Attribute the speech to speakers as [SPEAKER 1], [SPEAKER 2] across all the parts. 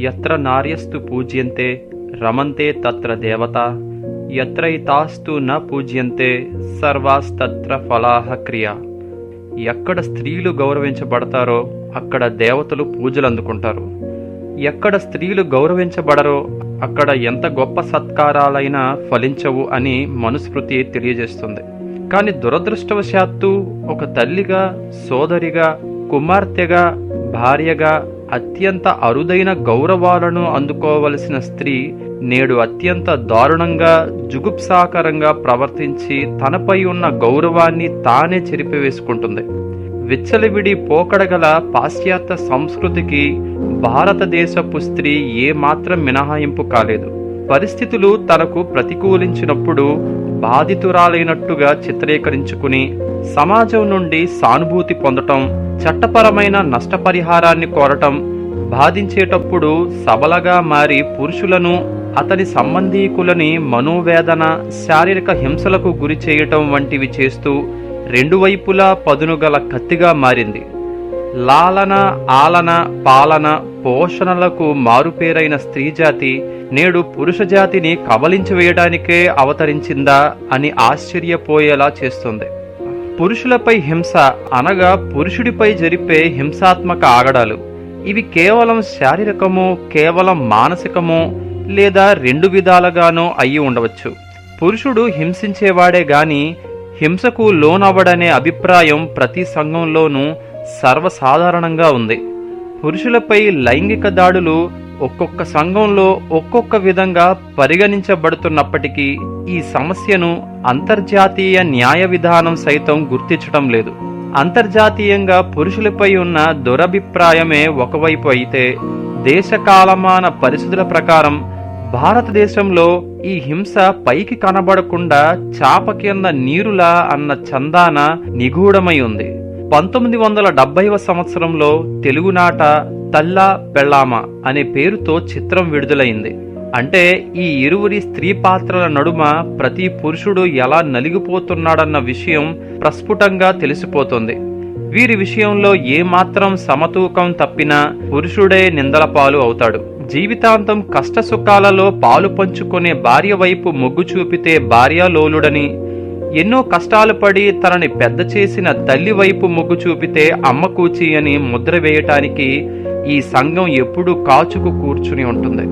[SPEAKER 1] యత్ర నార్యస్తు పూజ్యంతే రమంతే తత్ర దేవత. ఎత్రైతాస్తు న పూజ్యంతే సర్వాస్తత్ర ఫలాహ క్రియ. ఎక్కడ స్త్రీలు గౌరవించబడతారో అక్కడ దేవతలు పూజలు అందుకుంటారు ఎక్కడ స్త్రీలు గౌరవించబడరో అక్కడ ఎంత గొప్ప సత్కారాలైనా ఫలించవు అని మనుస్మృతి తెలియజేస్తుంది. కానీ దురదృష్టవశాత్తు ఒక తల్లిగా సోదరిగా కుమార్తెగా భార్యగా అత్యంత అరుదైన గౌరవాలను అందుకోవలసిన స్త్రీ నేడు అత్యంత దారుణంగా జుగుప్సాకరంగా ప్రవర్తించి తనపై ఉన్న గౌరవాన్ని తానే చెరిపివేసుకుంటుంది. విచ్చలవిడి పోకడగల పాశ్చాత్య సంస్కృతికి భారతదేశపు స్త్రీ ఏమాత్రం మినహాయింపు కాలేదు. పరిస్థితులు తనకు ప్రతికూలించినప్పుడు బాధితురాలైనట్టుగా చిత్రీకరించుకుని సమాజం నుండి సానుభూతి పొందటం చట్టపరమైన నష్టపరిహారాన్ని కోరటం బాధించేటప్పుడు సబలగా మారి పురుషులను అతని సంబంధీకులని మనోవేదన శారీరక హింసలకు గురి చేయటం వంటివి చేస్తూ రెండు వైపులా పదునుగల కత్తిగా మారింది. లాలన ఆలన పాలన పోషణలకు మారుపేరైన స్త్రీ జాతి నేడు పురుష జాతిని కబలించివేయడానికే అవతరించిందా అని ఆశ్చర్యపోయేలా చేస్తుంది. పురుషులపై హింస అనగా పురుషుడిపై జరిపే హింసాత్మక ఆగడాలు. ఇవి కేవలం శారీరకము కేవలం మానసికము లేదా రెండు విధాలుగానో అయి ఉండవచ్చు. పురుషుడు హింసించేవాడే గాని హింసకు లోనవ్వడనే అభిప్రాయం ప్రతి సంఘంలోనూ సర్వసాధారణంగా ఉంది. పురుషులపై లైంగిక దాడులు ఒక్కొక్క సంఘంలో ఒక్కొక్క విధంగా పరిగణించబడుతున్నప్పటికీ ఈ సమస్యను అంతర్జాతీయ న్యాయ విధానం సైతం గుర్తించడం లేదు. అంతర్జాతీయంగా పురుషులపై ఉన్న దురభిప్రాయమే ఒకవైపు అయితే దేశకాలమాన పరిస్థితుల ప్రకారం భారతదేశంలో ఈ హింస పైకి కనబడకుండా చాప కింద నీరులా అన్న చందాన నిగూఢమై ఉంది. పంతొమ్మిది వందల డెబ్బైవ సంవత్సరంలో తెలుగునాట తల్లా పెళ్ళామ అనే పేరుతో చిత్రం విడుదలైంది. అంటే ఈ ఇరువురి స్త్రీ పాత్రల నడుమ ప్రతి పురుషుడు ఎలా నలిగిపోతున్నాడన్న విషయం ప్రస్ఫుటంగా తెలిసిపోతుంది. వీరి విషయంలో ఏమాత్రం సమతూకం తప్పినా పురుషుడే నిందల పాలు అవుతాడు. జీవితాంతం కష్టసుఖాలలో పాలు పంచుకునే భార్య వైపు మొగ్గు చూపితే భార్యాలోలుడని ఎన్నో కష్టాలు పడి తనని పెద్ద చేసిన తల్లి వైపు మొగ్గు చూపితే అమ్మ కూచి అని ముద్ర వేయటానికి ఈ సంఘం ఎప్పుడూ కాచుకు కూర్చుని ఉంటుంది.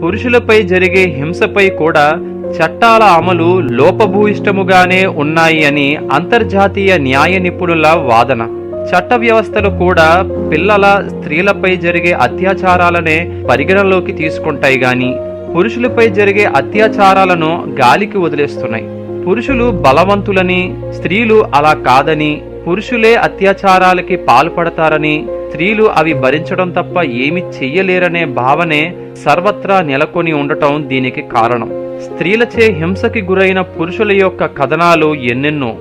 [SPEAKER 1] పురుషులపై జరిగే హింసపై కూడా చట్టాల అమలు లోపభూయిష్టముగానే ఉన్నాయి అని అంతర్జాతీయ న్యాయ నిపుణుల వాదన. చట్ట వ్యవస్థలు కూడా పిల్లల స్త్రీలపై జరిగే అత్యాచారాలనే పరిగణలోకి తీసుకుంటాయి గాని పురుషులపై జరిగే అత్యాచారాలను గాలికి వదిలేస్తున్నాయి. పురుషులు బలవంతులని స్త్రీలు అలా కాదని పురుషులే అత్యాచారాలకి పాల్పడతారని స్త్రీలు అవి భరించడం తప్ప ఏమి చెయ్యలేరనే భావనే సర్వత్రా నెలకొని ఉండటం దీనికి కారణం. స్త్రీలచే హింసకి గురైన పురుషుల యొక్క కథనాలు ఎన్నెన్నో.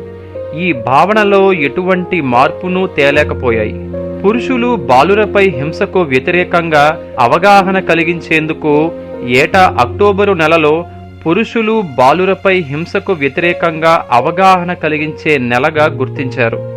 [SPEAKER 1] ఈ భావనలో ఎటువంటి మార్పును తేలేకపోయాయి. పురుషులు బాలురపై హింసకు వ్యతిరేకంగా అవగాహన కలిగించేందుకు ఏటా అక్టోబరు నెలలో పురుషులు బాలురపై హింసకు వ్యతిరేకంగా అవగాహన కలిగించే నెలగా గుర్తించారు.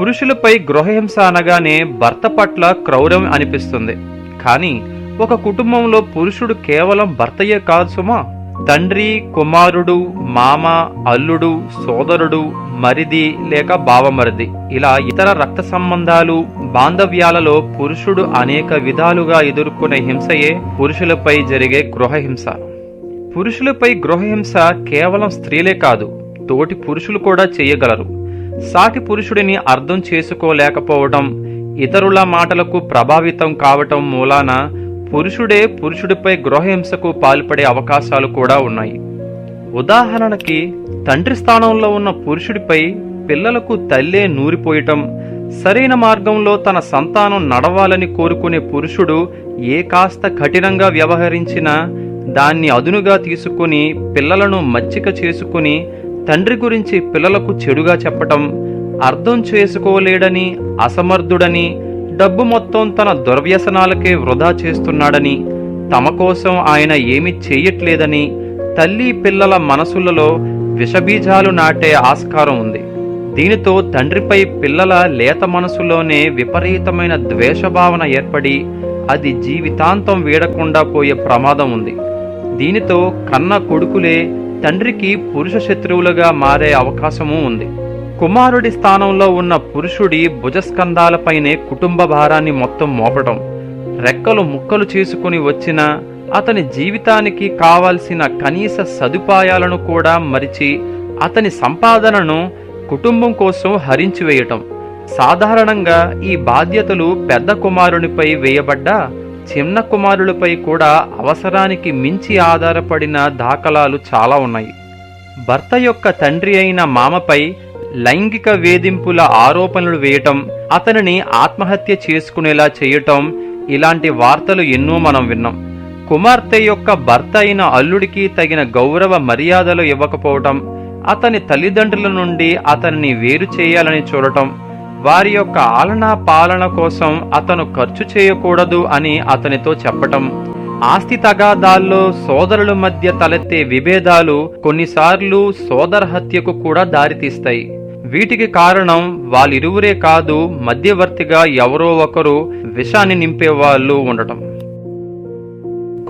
[SPEAKER 1] పురుషులపై గృహహింస అనగానే భర్త పట్ల క్రౌర్యం అనిపిస్తుంది. కానీ ఒక కుటుంబంలో పురుషుడు కేవలం భర్తయే కాదు సుమా. తండ్రి కుమారుడు మామ అల్లుడు సోదరుడు మరిది లేక బావమరిది. ఇలా ఇతర రక్త సంబంధాలు బాంధవ్యాలలో పురుషుడు అనేక విధాలుగా ఎదుర్కొనే హింసయే పురుషులపై జరిగే గృహహింస. పురుషులపై గృహహింస కేవలం స్త్రీలే కాదు తోటి పురుషులు కూడా చేయగలరు. సాటి పురుషుడిని అర్థం చేసుకోలేకపోవటం ఇతరుల మాటలకు ప్రభావితం కావటం మూలాన పురుషుడే పురుషుడిపై గృహహింసకు పాల్పడే అవకాశాలు కూడా ఉన్నాయి. ఉదాహరణకి తండ్రి స్థానంలో ఉన్న పురుషుడిపై పిల్లలకు తల్లే నూరిపోయటం సరైన మార్గంలో తన సంతానం నడవాలని కోరుకునే పురుషుడు ఏ కాస్త కఠినంగా వ్యవహరించినా దాన్ని అదునుగా తీసుకుని పిల్లలను మచ్చిక చేసుకుని తండ్రి గురించి పిల్లలకు చెడుగా చెప్పటం అర్థం చేసుకోలేడని అసమర్థుడని డబ్బు మొత్తం తన దుర్వ్యసనాలకే వృధా చేస్తున్నాడని తమ కోసం ఆయన ఏమి చేయట్లేదని తల్లి పిల్లల మనసులలో విషబీజాలు నాటే ఆస్కారం ఉంది. దీనితో తండ్రిపై పిల్లల లేత మనసులోనే విపరీతమైన ద్వేషభావన ఏర్పడి అది జీవితాంతం వీడకుండా పోయే ప్రమాదం ఉంది. దీనితో కన్న కొడుకులే తండ్రికి పురుష శత్రువులుగా మారే అవకాశము ఉంది. కుమారుడి స్థానంలో ఉన్న పురుషుడి భుజస్కంధాలపైనే కుటుంబ భారాన్ని మొత్తం మోపటం రెక్కలు ముక్కలు చేసుకుని వచ్చిన అతని జీవితానికి కావాల్సిన కనీస సదుపాయాలను కూడా మరిచి అతని సంపాదనను కుటుంబం కోసం హరించివేయటం. సాధారణంగా ఈ బాధ్యతలు పెద్ద కుమారునిపై వేయబడ్డా చిన్న కుమారులపై కూడా అవసరానికి మించి ఆధారపడిన దాఖలాలు చాలా ఉన్నాయి. భర్త యొక్క తండ్రి అయిన మామపై లైంగిక వేధింపుల ఆరోపణలు వేయటం అతనిని ఆత్మహత్య చేసుకునేలా చేయటం ఇలాంటి వార్తలు ఎన్నో మనం విన్నాం. కుమార్తె యొక్క భర్త అయిన అల్లుడికి తగిన గౌరవ మర్యాదలు ఇవ్వకపోవటం అతని తల్లిదండ్రుల నుండి అతన్ని వేరు చేయాలని చూడటం వారి యొక్క ఆలనా పాలన కోసం అతను ఖర్చు చేయకూడదు అని అతనితో చెప్పటం. ఆస్తి తగాదాల్లో సోదరుల మధ్య తలెత్తే విభేదాలు కొన్నిసార్లు సోదర హత్యకు కూడా దారితీస్తాయి. వీటికి కారణం వాళ్ళిరువురే కాదు మధ్యవర్తిగా ఎవరో ఒకరు విషాన్ని నింపేవాళ్ళు ఉండటం.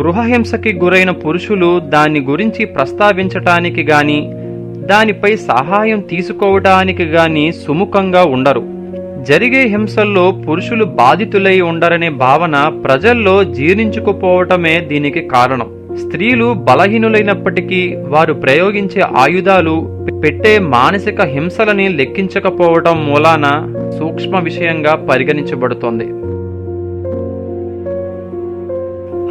[SPEAKER 1] గృహహింసకి గురైన పురుషులు దాని గురించి ప్రస్తావించటానికి గాని దానిపై సహాయం తీసుకోవటానికి గాని సుముఖంగా ఉండరు. జరిగే హింసల్లో పురుషులు బాధితులై ఉండరనే భావన ప్రజల్లో జీర్ణించుకుపోవటమే దీనికి కారణం. స్త్రీలు బలహీనులైనప్పటికీ వారు ప్రయోగించే ఆయుధాలు పెట్టే మానసిక హింసలని లెక్కించకపోవటం మూలాన సూక్ష్మ విషయంగా పరిగణించబడుతోంది.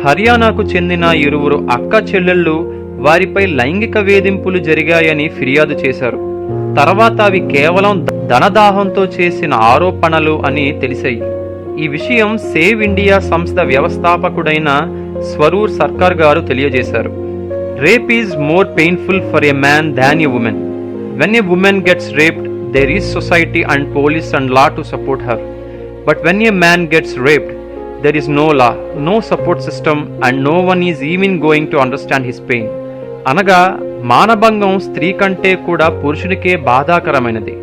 [SPEAKER 1] హర్యానాకు చెందిన ఇరువురు అక్క చెల్లెళ్ళు వారిపై లైంగిక వేధింపులు జరిగాయని ఫిర్యాదు చేశారు. తర్వాత అవి కేవలం ధనదాహంతో చేసిన ఆరోపణలు అని తెలిసాయి. ఈ విషయం సేవ్ ఇండియా సంస్థ వ్యవస్థాపకుడైన స్వరూర్ సర్కార్ గారు తెలియజేశారు. Rape is more painful for a man than a woman when a woman gets raped there is society and police and law to support her. But when a man gets raped there is no law no support system and no one is even going to understand his pain. అనగా మానభంగం స్త్రీ కంటే కూడా పురుషునికే బాధాకరమైనది.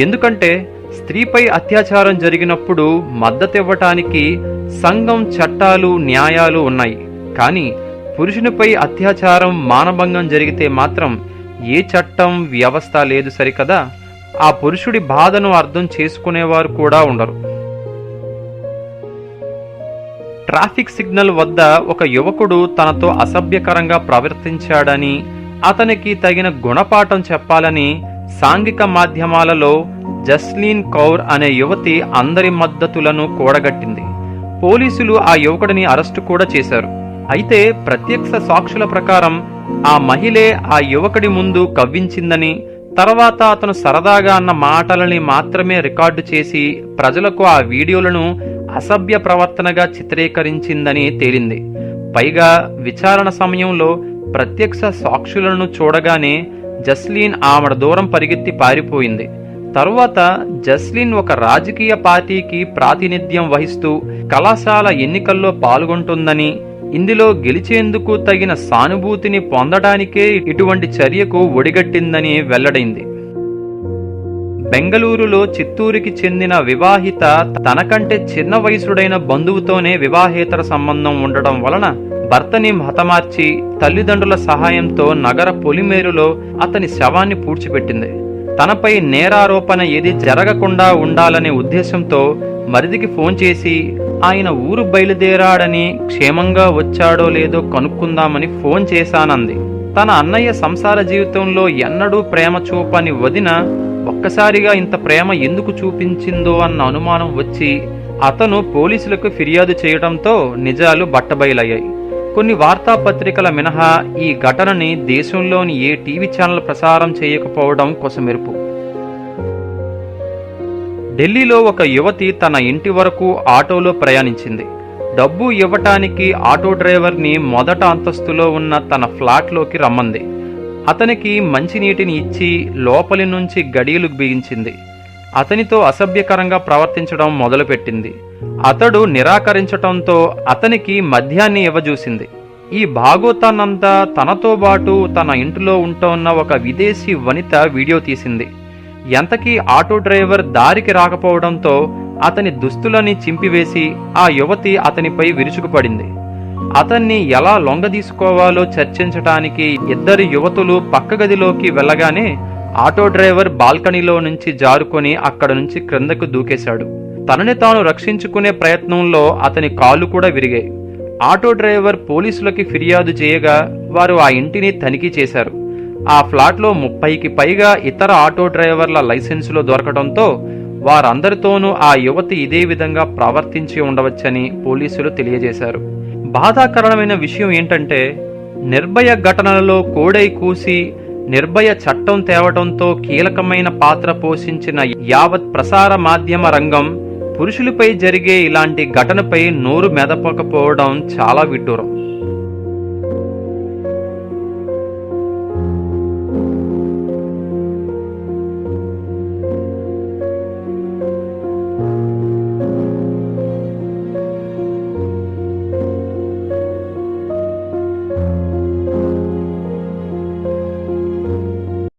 [SPEAKER 1] ఎందుకంటే స్త్రీపై అత్యాచారం జరిగినప్పుడు మద్దతివ్వటానికి సంఘం చట్టాలు న్యాయాలు ఉన్నాయి. కానీ పురుషునిపై అత్యాచారం మానభంగం జరిగితే మాత్రం ఏ చట్టం వ్యవస్థ లేదు సరికదా? ఆ పురుషుడి బాధను అర్థం చేసుకునేవారు కూడా ఉండరు. ట్రాఫిక్ సిగ్నల్ వద్ద ఒక యువకుడు తనతో అసభ్యకరంగా ప్రవర్తించాడని అతనికి తగిన గుణపాఠం చెప్పాలని సాంఘిక మాధ్యమాలలో జస్లీన్ కౌర్ అనే యువతి అందరి మద్దతులను కూడగట్టింది. పోలీసులు ఆ యువకుడిని అరెస్టు కూడా చేశారు. అయితే ప్రత్యక్ష సాక్షుల ప్రకారం ఆ మహిళే ఆ యువకుడి ముందు కవ్వించిందని తర్వాత అతను సరదాగా అన్న మాటలని మాత్రమే రికార్డు చేసి ప్రజలకు ఆ వీడియోలను అసభ్య ప్రవర్తనగా చిత్రీకరించిందని తేలింది. పైగా విచారణ సమయంలో ప్రత్యక్ష సాక్షులను చూడగానే జస్లీన్ ఆమెడ దూరం పరిగెత్తి పారిపోయింది. తరువాత జస్లిన్ ఒక రాజకీయ పార్టీకి ప్రాతినిధ్యం వహిస్తూ కళాశాల ఎన్నికల్లో పాల్గొంటుందని ఇందులో గెలిచేందుకు తగిన సానుభూతిని పొందడానికే ఇటువంటి చర్యకు ఒడిగట్టిందని వెల్లడైంది. బెంగళూరులో చిత్తూరుకి చెందిన వివాహిత తనకంటే చిన్న వయసుడైన బంధువుతోనే వివాహేతర సంబంధం ఉండడం వలన భర్తని హతమార్చి తల్లిదండ్రుల సహాయంతో నగర పొలిమేరులో అతని శవాన్ని పూడ్చిపెట్టింది. తనపై నేరారోపణ ఏది జరగకుండా ఉండాలనే ఉద్దేశంతో మరిదికి ఫోన్ చేసి ఆయన ఊరు బయలుదేరాడని క్షేమంగా వచ్చాడో లేదో కనుక్కుందామని ఫోన్ చేశానంది. తన అన్నయ్య సంసార జీవితంలో ఎన్నడూ ప్రేమ చూపని వదిన ఒక్కసారిగా ఇంత ప్రేమ ఎందుకు చూపించిందో అన్న అనుమానం వచ్చి అతను పోలీసులకు ఫిర్యాదు చేయడంతో నిజాలు బట్టబయలయ్యాయి. కొన్ని వార్తాపత్రికల మినహా ఈ ఘటనని దేశంలోని ఏ టీవీ ఛానల్ ప్రసారం చేయకపోవడం కొసమెరుపు. ఢిల్లీలో ఒక యువతి తన ఇంటి వరకు ఆటోలో ప్రయాణించింది. డబ్బు ఇవ్వటానికి ఆటో డ్రైవర్ని మొదట అంతస్తులో ఉన్న తన ఫ్లాట్లోకి రమ్మంది. అతనికి మంచినీటిని ఇచ్చి లోపలి నుంచి గడియలు బిగించింది. అతనితో అసభ్యకరంగా ప్రవర్తించడం మొదలుపెట్టింది. అతడు నిరాకరించటంతో అతనికి మద్యాన్ని ఇవ్వజూసింది. ఈ భాగోతానంతా తనతో పాటు తన ఇంటిలో ఉంటోన్న ఒక విదేశీ వనిత వీడియో తీసింది. ఎంతకీ ఆటో డ్రైవర్ దారికి రాకపోవడంతో అతని దుస్తులని చింపివేసి ఆ యువతి అతనిపై విరుచుకుపడింది. అతన్ని ఎలా లొంగదీసుకోవాలో చర్చించటానికి ఇద్దరు యువతులు పక్క గదిలోకి వెళ్ళగానే ఆటో డ్రైవర్ బాల్కనీలో నుంచి జారుకొని అక్కడ నుంచి క్రిందకు దూకేశాడు. తనని తాను రక్షించుకునే ప్రయత్నంలో అతని కాళ్ళు కూడా విరిగాయి. ఆటో డ్రైవర్ పోలీసులకి ఫిర్యాదు చేయగా వారు ఆ ఇంటిని తనిఖీ చేశారు. ఆ ఫ్లాట్లో ముప్పైకి పైగా ఇతర ఆటో డ్రైవర్ల లైసెన్సులు దొరకడంతో వారందరితోనూ ఆ యువతి ఇదే విధంగా ప్రవర్తించి ఉండవచ్చని పోలీసులు తెలియజేశారు. బాధాకరమైన విషయం ఏంటంటే నిర్భయ ఘటనలలో కోడై కూసి నిర్భయ చట్టం తేవడంతో కీలకమైన పాత్ర పోషించిన యావత్ ప్రసార మాధ్యమ రంగం పురుషులపై జరిగే ఇలాంటి ఘటనపై నోరు మెదపకపోవడం చాలా విడ్డూరం.